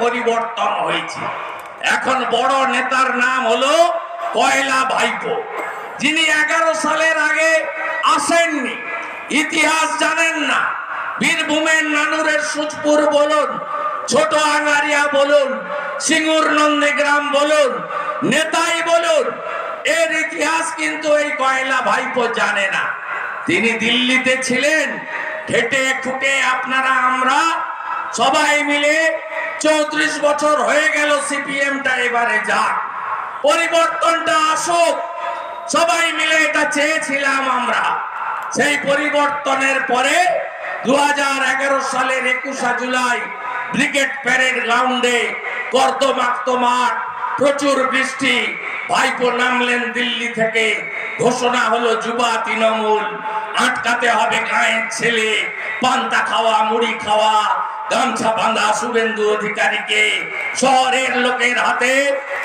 পরিবর্তন হয়েছে। এখন বড় নেতার নাম হলো কয়লা ভাইপো। যিনি এগারো সালের আগে আসেননি। ইতিহাস জানেন না। বীরভূমের নানুরের সুচপুর বলুন, ছোট আঙ্গারিয়া বলুন, সিঙ্গুর নন্দীগ্রাম বলুন, নেতাই বলুন, এর ইতিহাস কিন্তু এই কয়লা ভাইপো জানে না। তিনি দিল্লিতে ছিলেন। খেটে খুটে আপনারা, আমরা সবাই মিলে চৌত্রিশ বছর হয়ে গেল সিপিএমটা এবারে যাক। পরিবর্তনটা আসুক। সবাই মিলে এটা চেয়েছিলাম আমরা। সেই পরিবর্তনের পরে দু হাজার এগারো সালের একুশা জুলাই ব্রিগেড প্যারেড গ্রাউন্ডে কর্দমাক্ত মাঠ, প্রচুর বৃষ্টি, ভাইপো নামলেন দিল্লি থেকে। ঘোষণা হলো, যুবা তৃণমূল আটকাতে হবে গায়ের ছেলে, পান্তা খাওয়া, মুড়ি খাওয়া বাঁধা শুভেন্দু অধিকারীকে শহরের লোকের হাতে,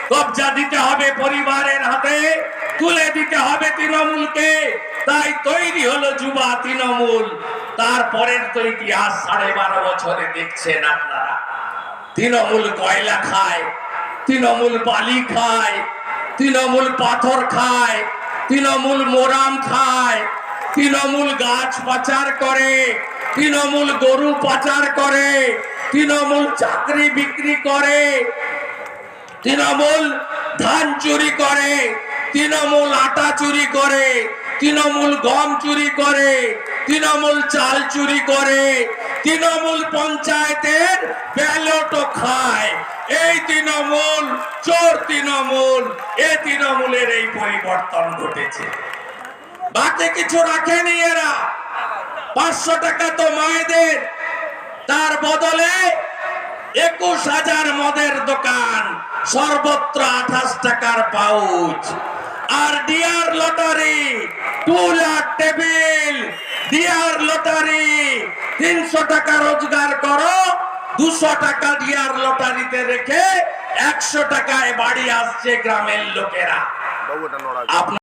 কবজা দিতে হবে পরিবারের হাতে, তুলে দিতে হবে তৃণমূলকে। তাই তৈরি হলো যুবা তৃণমূল। তারপরের তো ইতিহাস সাড়ে বারো বছরে দেখছেন আপনারা। তৃণমূল কয়লা খায়, তৃণমূল বালি খায়, তৃণমূল পাথর খায়, তৃণমূল মোরাম খায়, তৃণমূল গাছ পাচার করে। তৃণমূল গরু পাচার করে, তৃণমূল চাকরি বিক্রি করে, তৃণমূল ধান চুরি করে, তৃণমূল আটা চুরি করে, তৃণমূল গম চুরি করে, তৃণমূল চাল চুরি করে, তৃণমূল পঞ্চায়েতের ব্যালটও খায়। এই তৃণমূল, চোর তৃণমূল, এ তৃণমূলের এই পরিবর্তন ঘটেছে। বাকি কিছু রাখেনি এরা। পাঁচশো টাকা তো মায়েদের। তার বদলে একুশ হাজার মদের দোকান সর্বত্র আঠাশ টাকার পাউচ। আর Dear lottery two lakh table Dear lottery তিনশো টাকা রোজগার করো দুশো টাকা ডিয়ার লটারিতে রেখে একশো টাকায় বাড়ি আসছে গ্রামের লোকেরা। আপনার